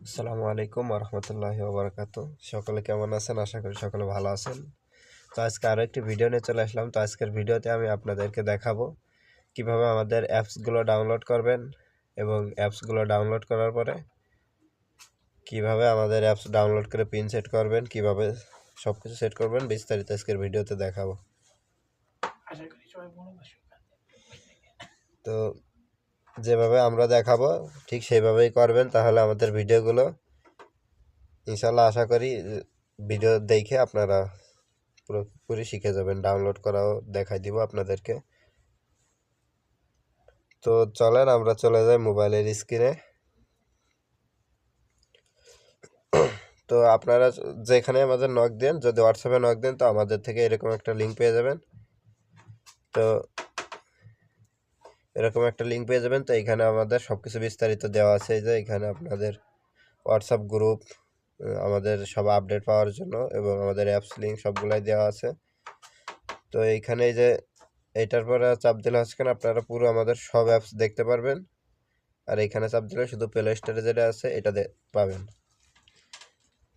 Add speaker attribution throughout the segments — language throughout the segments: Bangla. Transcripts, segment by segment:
Speaker 1: আসসালামু আলাইকুম রহমতুল্লাহ ওবরাকাত সকলে কেমন আছেন? আশা করি সকলে ভালো আছেন। তো আজকে আরও একটি ভিডিও নিয়ে চলে আসলাম। তো আজকের ভিডিওতে আমি আপনাদেরকে দেখাবো কীভাবে আমাদের অ্যাপসগুলো ডাউনলোড করবেন এবং অ্যাপসগুলো ডাউনলোড করার পরে কীভাবে আমাদের অ্যাপস ডাউনলোড করে পিন সেট করবেন কীভাবে সব কিছু সেট করবেন বিস্তারিত আজকের ভিডিওতে দেখাবো। তো যেভাবে আমরা দেখাবো, ঠিক সেইভাবেই করবেন। তাহলে আমাদের ভিডিওগুলো ইনশাল্লাহ আশা করি, ভিডিও দেখে আপনারা পুরোপুরি শিখে যাবেন, ডাউনলোড করাও দেখাই দিব আপনাদেরকে। তো চলেন, আমরা চলে যাই মোবাইলের স্ক্রিনে। তো আপনারা যেখানে আমাদের নক দেন, যদি হোয়াটসঅ্যাপে নক দেন, তো আমাদের থেকে এরকম একটা লিঙ্ক পেয়ে যাবেন। তো এরকম একটা লিঙ্ক পেয়ে যাবেন। তো এখানে আমাদের সব কিছু বিস্তারিত দেওয়া আছে যে, এখানে আপনাদের হোয়াটসঅ্যাপ গ্রুপ আমাদের সব আপডেট পাওয়ার জন্য এবং আমাদের অ্যাপস লিঙ্ক সবগুলাই দেওয়া আছে। তো এইখানে যে এইটার পরে চাপ দিলে কেন আপনারা পুরো আমাদের সব অ্যাপস দেখতে পারবেন। আর এইখানে চাপ দিলে শুধু প্লে স্টোরে যেটা আছে, এটা পাবেন।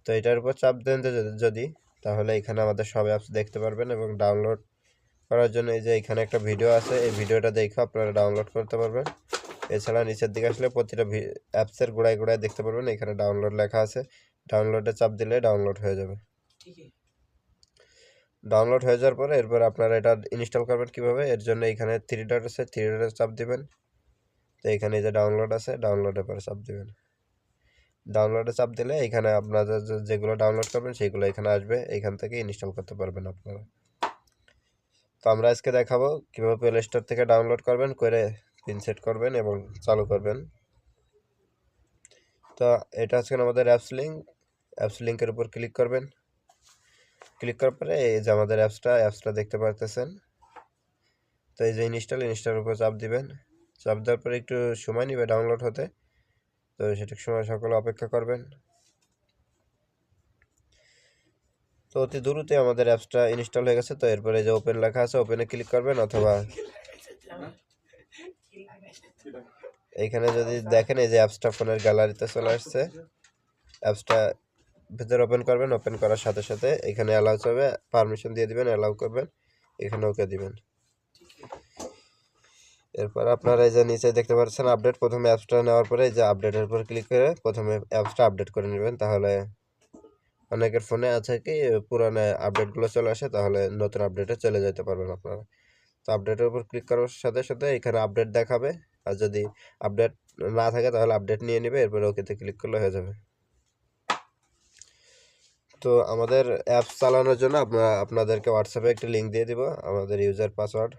Speaker 1: তো এটার উপর চাপ দেন যদি তাহলে এখানে আমাদের সব অ্যাপস দেখতে পারবেন এবং ডাউনলোড করার জন্য এই যে এখানে একটা ভিডিও আছে এই ভিডিওটা দেখে আপনারা ডাউনলোড করতে পারবেন। এছাড়া নিচের দিকে আসলে প্রতিটা অ্যাপসের গোড়ায় গোড়ায় দেখতে পারবেন এখানে ডাউনলোড লেখা আছে। ডাউনলোডে চাপ দিলে ডাউনলোড হয়ে যাবে। ডাউনলোড হয়ে যাওয়ার পরে এরপর আপনারা এটা ইনস্টল করবেন কীভাবে? এর জন্য এখানে থ্রি ডট আছে থ্রি ডটে চাপ দিবেন। তো এখানে যে ডাউনলোড আছে ডাউনলোডের পরে চাপ দিবেন। ডাউনলোডে চাপ দিলে এখানে আপনাদের যেগুলো ডাউনলোড করবেন সেগুলো এখানে আসবে। এখান থেকে ইনস্টল করতে পারবেন আপনারা। তো আমরা আজকে দেখাবো কীভাবে প্লে স্টোর থেকে ডাউনলোড করবেন, করে পিন সেট করবেন এবং চালু করবেন। তো এটা হচ্ছে আমাদের অ্যাপস লিঙ্ক অ্যাপস লিঙ্কের উপর ক্লিক করবেন। ক্লিক করার পরে এই যে আমাদের অ্যাপসটা অ্যাপসটা দেখতে পারতেছেন। তো এই যে ইনস্টল ইনস্টলের উপর চাপ দিবেন। চাপ দেওয়ার পরে একটু সময় নেবে ডাউনলোড হতে। তো সেটা সময় সকলে অপেক্ষা করবেন। তো অতি দ্রুতই আমাদের অ্যাপসটা ইনস্টল হয়ে গেছে, তো এরপরে যে ওপেন লেখা আছে ওপেনে ক্লিক করবেন অথবা এইখানে যদি দেখেন এই যে অ্যাপসটা ফোনের গ্যালারিতে চলে আসছে, অ্যাপসটা ভিতরে ওপেন করবেন ওপেন করার সাথে সাথে এখানে অ্যালাউ হবে পারমিশন দিয়ে দিবেন অ্যালাউ করবেন, এখানে ওকে দিবেন। এরপর আপনারা এই যে নিচে দেখতে পাচ্ছেন আপডেট প্রথমে অ্যাপসটা নেওয়ার পরে এই যে আপডেটের উপর ক্লিক করে প্রথমে অ্যাপসটা আপডেট করে নেবেন, তাহলে অনেকের ফোনে আছে কি, পুরানো আপডেটগুলো চলে আসে, তাহলে নতুন আপডেটে চলে যেতে পারবেন আপনারা। তো আপডেটের উপর ক্লিক করার সাথে সাথে এখানে আপডেট দেখাবে, আর যদি আপডেট না থাকে, তাহলে আপডেট নিয়ে নেবে, এরপরে ওকেতে ক্লিক করলে হয়ে যাবে। তো আমাদের অ্যাপস চালানোর জন্য আপনারা আপনাদেরকে হোয়াটসঅ্যাপে একটি লিঙ্ক দিয়ে দিব, আমাদের ইউজার পাসওয়ার্ড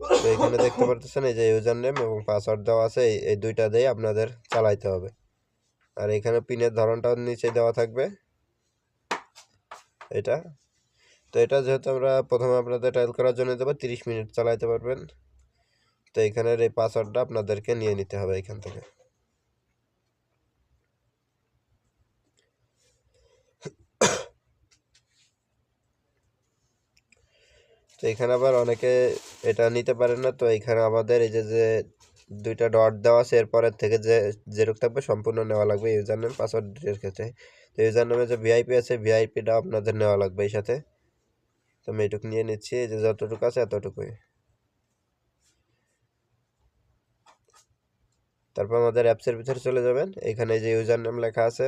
Speaker 1: তো এখানে দেখতে পারতেছেন এই যে ইউজার নেম এবং পাসওয়ার্ড দেওয়া আছে, এই দুইটা দিয়ে আপনাদের চালাইতে হবে। আর এখানে পিনের ধরনটাও নিচে দেওয়া থাকবে। এটা। তো এটা যেহেতু আমরা প্রথমে আপনাদের টাইল করার জন্য দেবো, তিরিশ মিনিট চালাইতে পারবেন। তো এখানের এই পাসওয়ার্ডটা আপনাদেরকে নিয়ে নিতে হবে এখান থেকে। তো এখানে আবার অনেকে এটা নিতে পারে না। তো এখানে আমাদের এই যে যে দুইটা ডট দেওয়া আছে এরপরের থেকে যে যেরকম থাকবে সম্পূর্ণ নেওয়া লাগবে ইউজার নেম পাসওয়ার্ডের ক্ষেত্রে। তো ইউজার নামে যে ভিআইপি আছে, ভিআইপিটা আপনাদের নেওয়া লাগবে এই সাথে। তো আমি এটুকু নিয়ে নিচ্ছি যে যতটুকু আছে এতটুকুই। তারপর আমাদের অ্যাপসের ভিতরে চলে যাবেন। এখানে যে ইউজার নাম লেখা আছে,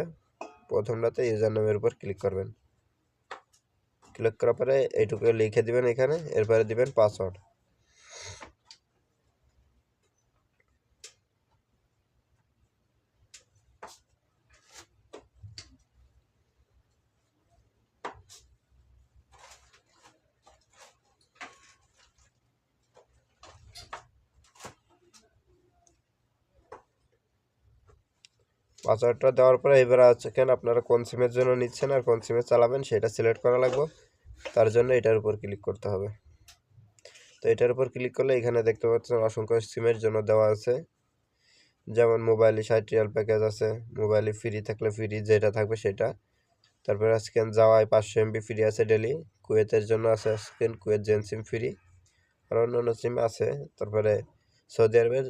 Speaker 1: প্রথমটাতে ইউজার নামের উপর ক্লিক করবেন। ক্লিক করার পরে এইটুকু লিখে দিবেন এখানে, এরপরে দিবেন পাসওয়ার্ড পাসওয়ার্ডটা দেওয়ার পরে এবার আছে কেন আপনারা কোন সিমের জন্য নিচ্ছেন আর কোন সিমে চালাবেন সেটা সিলেক্ট করা লাগবে। তার জন্য এটার উপর ক্লিক করতে হবে। তো এটার উপর ক্লিক করলে এখানে দেখতে পাচ্ছেন অসংখ্য সিমের জন্য দেওয়া আছে। যেমন মোবাইলে ষাট রিয়াল প্যাকেজ আছে মোবাইলে ফ্রি থাকলে ফ্রি যেটা থাকবে সেটা। তারপরে আজকেন যাওয়ায় পাঁচশো এমবি ফ্রি আছে ডেলি কুয়েতের জন্য আছে আজকেন কুয়েত জেন সিম ফ্রি আর অন্য অন্য সিম আছে, তারপরে সৌদি আরবের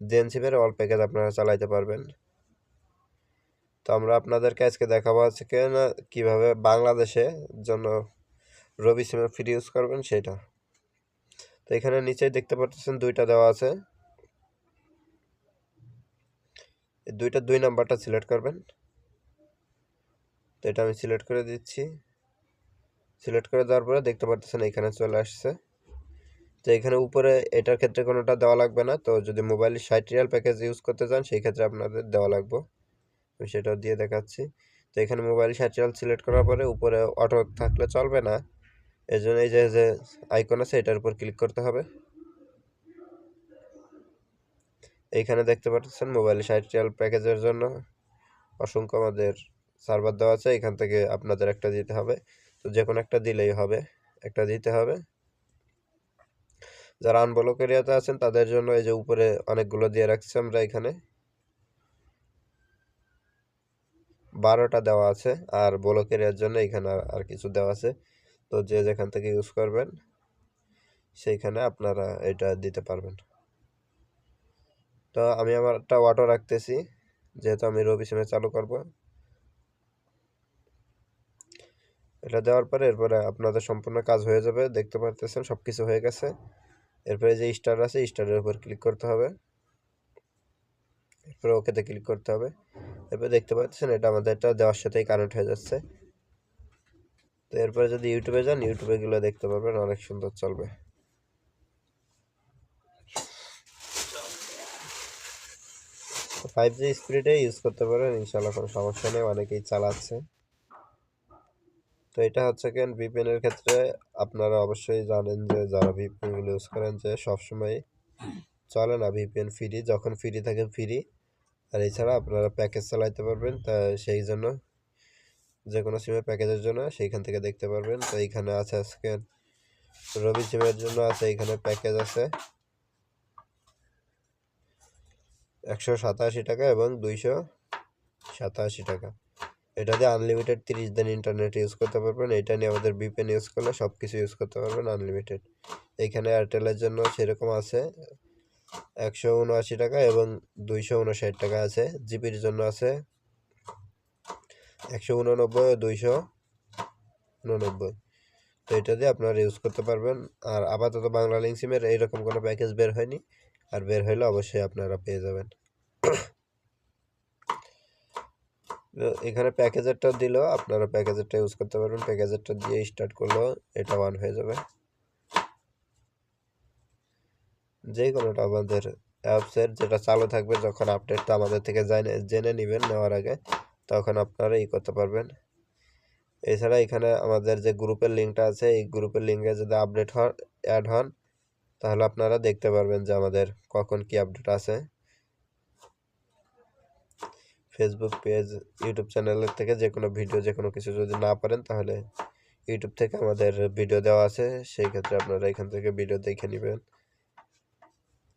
Speaker 1: জেন সিমের অল প্যাকেজ আপনারা চালাইতে পারবেন। তো আমরা আপনাদেরকে আজকে দেখাবো আজকে না কীভাবে বাংলাদেশে জন্য রবি সিমে ফ্রি ইউজ করবেন সেটা। তো এখানে নিচেই দেখতে পাচ্ছেন দুইটা দেওয়া আছে। দুইটা দুই নাম্বারটা সিলেক্ট করবেন। তো এটা আমি সিলেক্ট করে দিচ্ছি। সিলেক্ট করে দেওয়ার পরে দেখতে পাচ্ছেন এখানে চলে আসছে। তো এখানে উপরে এটার ক্ষেত্রে কোনোটা দেওয়া লাগবে না। তো যদি মোবাইল ষাট রিয়াল প্যাকেজ ইউজ করতে চান, সেই ক্ষেত্রে আপনাদের দেওয়া লাগবে। আমি সেটাও দিয়ে দেখাচ্ছি। তো এখানে মোবাইল ষাট রিয়াল সিলেক্ট করার পরে উপরে অটো থাকলে চলবে না। এই জন্য এই যে যে আইকন আছে, এটার উপর ক্লিক করতে হবে। এইখানে দেখতে পাচ্ছেন মোবাইল রিয়াল প্যাকেজের জন্য অসংখ্য আমাদের সার্ভার দেওয়া আছে। এখান থেকে আপনাদের একটা দিতে হবে। তো যে কোনো একটা দিলেই হবে, একটা দিতে হবে। যারা আনব্লক এরিয়াতে আছেন, তাদের জন্য এই যে উপরে অনেকগুলো দিয়ে রাখছি আমরা এখানে। বারোটা দেওয়া আছে, আর ব্লক এরিয়ার জন্য এখানে আর কিছু দেওয়া আছে। তো যে যেখান থেকে ইউজ করবেন, সেইখানে আপনারা এটা দিতে পারবেন। তো আমি আমার একটা অটো রাখতেছি, যেহেতু আমি রবি সিমে চালু করব। এটা দেওয়ার পরে এরপরে আপনাদের সম্পূর্ণ কাজ হয়ে যাবে, দেখতে পারতেছেন সব কিছু হয়ে গেছে। এরপরে যে স্টার আছে স্টারের উপর ক্লিক করতে হবে। এরপরে ওকেতে ক্লিক করতে হবে। এরপরে দেখতে পাচ্ছেন এটা আমাদের এটা দেওয়ার সাথেই কানেক্ট হয়ে যাচ্ছে। তো এরপরে যদি ইউটিউবে যান, ইউটিউবে গুলো দেখতে পারবেন অনেক সুন্দর চলবে। ফাইভ জি স্পিডে ইউজ করতে পারেন ইনশাল্লাহ কোনো সমস্যা নেই, অনেকেই চালাচ্ছে। তো এটা হচ্ছে কেন ভিপিএন এর ক্ষেত্রে আপনারা অবশ্যই জানেন যে, যারা ভিপিএনগুলো ইউজ করেন যে, সবসময় চলে না ভিপিএন ফ্রি যখন ফ্রি থাকে ফ্রি আর এছাড়া আপনারা প্যাকেজ চালাইতে পারবেন, তা সেই জন্য যে কোনো সিমের প্যাকেজের জন্য সেইখান থেকে দেখতে পারবেন। তো এইখানে আছে আজকে রবি সিমের জন্য আছে, এইখানে প্যাকেজ আছে। একশো সাতাশি টাকা এবং দুইশো সাতাশি টাকা। এটা দিয়ে আনলিমিটেড তিরিশ দিন ইন্টারনেট ইউজ করতে পারবেন। এটা নিয়ে আমাদের বিপেন ইউজ করলে সব কিছু ইউজ করতে পারবেন আনলিমিটেড এইখানে এয়ারটেলের জন্য সেরকম আছে একশো উনআশি টাকা এবং দুইশো উনষাট টাকা আছে। জিপির জন্য আছে একশো উননব্বই ও দুইশো উননব্বই। তো এটা দিয়ে আপনারা ইউজ করতে পারবেন। আর আপাতত বাংলা লিঙ্ক সিমের এইরকম কোনো প্যাকেজ বের হয়নি। আর বের হইলে অবশ্যই আপনারা পেয়ে যাবেন। এখানে প্যাকেজারটা দিলেও আপনারা প্যাকেজারটা ইউজ করতে পারবেন। প্যাকেজারটা দিয়ে স্টার্ট করলেও এটা অন হয়ে যাবে। যে কোনোটা আমাদের অ্যাপসের যেটা চালু থাকবে যখন আপডেটটা আমাদের থেকে জেনে নেবেন, নেওয়ার আগে তখন আপনারা ই করতে পারবেন। এছাড়া এখানে আমাদের যে গ্রুপের লিঙ্কটা আছে, এই গ্রুপের লিঙ্কে যদি আপডেট হন, অ্যাড হন, তাহলে আপনারা দেখতে পারবেন যে আমাদের কখন কি আপডেট আছে। ফেসবুক পেজ ইউটিউব চ্যানেলের থেকে যে কোনো ভিডিও যে কোনো কিছু যদি না পারেন, তাহলে ইউটিউব থেকে আমাদের ভিডিও দেওয়া আছে। সেই ক্ষেত্রে আপনারা এখান থেকে ভিডিও দেখে নেবেন।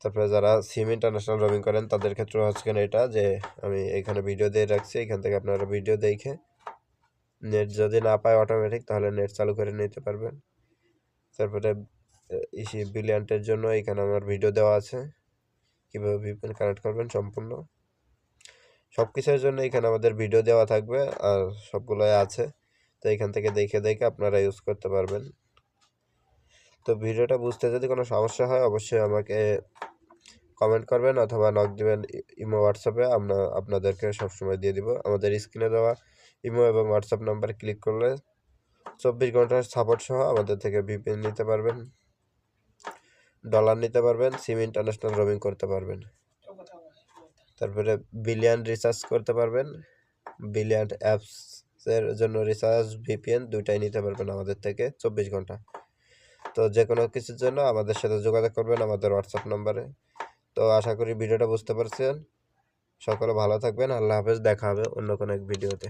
Speaker 1: তারপরে যারা সিম ইন্টারন্যাশনাল রোমিং করেন, তাদের ক্ষেত্রে হচ্ছে এটা যে আমি এখানে ভিডিও দিয়ে রাখছি, এখান থেকে আপনারা ভিডিও দেখে নেট যদি না পায় অটোমেটিক তাহলে নেট চালু করে নিতে পারবেন। তারপরে ইসি বিলিয়ান্টের জন্য এখানে আমার ভিডিও দেওয়া আছে। কীভাবে ভিপিএন কানেক্ট করবেন সম্পূর্ণ। সব কিছুর জন্য এখানে আমাদের ভিডিও দেওয়া থাকবে, আর সবগুলোই আছে। তো এখান থেকে দেখে দেখে আপনারা ইউজ করতে পারবেন। তো ভিডিওটা বুঝতে যদি কোনো সমস্যা হয়, অবশ্যই আমাকে কমেন্ট করবেন অথবা নক দিবেন ইমো হোয়াটসঅ্যাপে আমরা আপনাদেরকে সবসময় দিয়ে দিব। আমাদের স্ক্রিনে দেওয়া ইমো এবং হোয়াটসঅ্যাপ নাম্বারে ক্লিক করলে চব্বিশ ঘণ্টার সাপোর্ট সহ আমাদের থেকে ভিপিএন নিতে পারবেন। ডলার নিতে পারবেন সিম ইন্টারন্যাশনাল রোমিং করতে পারবেন। তারপরে বিলিয়ন রিচার্জ করতে পারবেন। বিলিয়ন অ্যাপসের জন্য রিচার্জ ভিপিএন দুইটাই নিতে পারবেন আমাদের থেকে চব্বিশ ঘণ্টা। তো যে কোনো কিছুর জন্য আমাদের সাথে যোগাযোগ করবেন আমাদের হোয়াটসঅ্যাপ নাম্বারে তো আশা করি ভিডিওটা বুঝতে পারছেন। সকলে ভালো থাকবেন। আল্লাহ হাফেজ। দেখা হবে অন্য কোনো এক ভিডিওতে।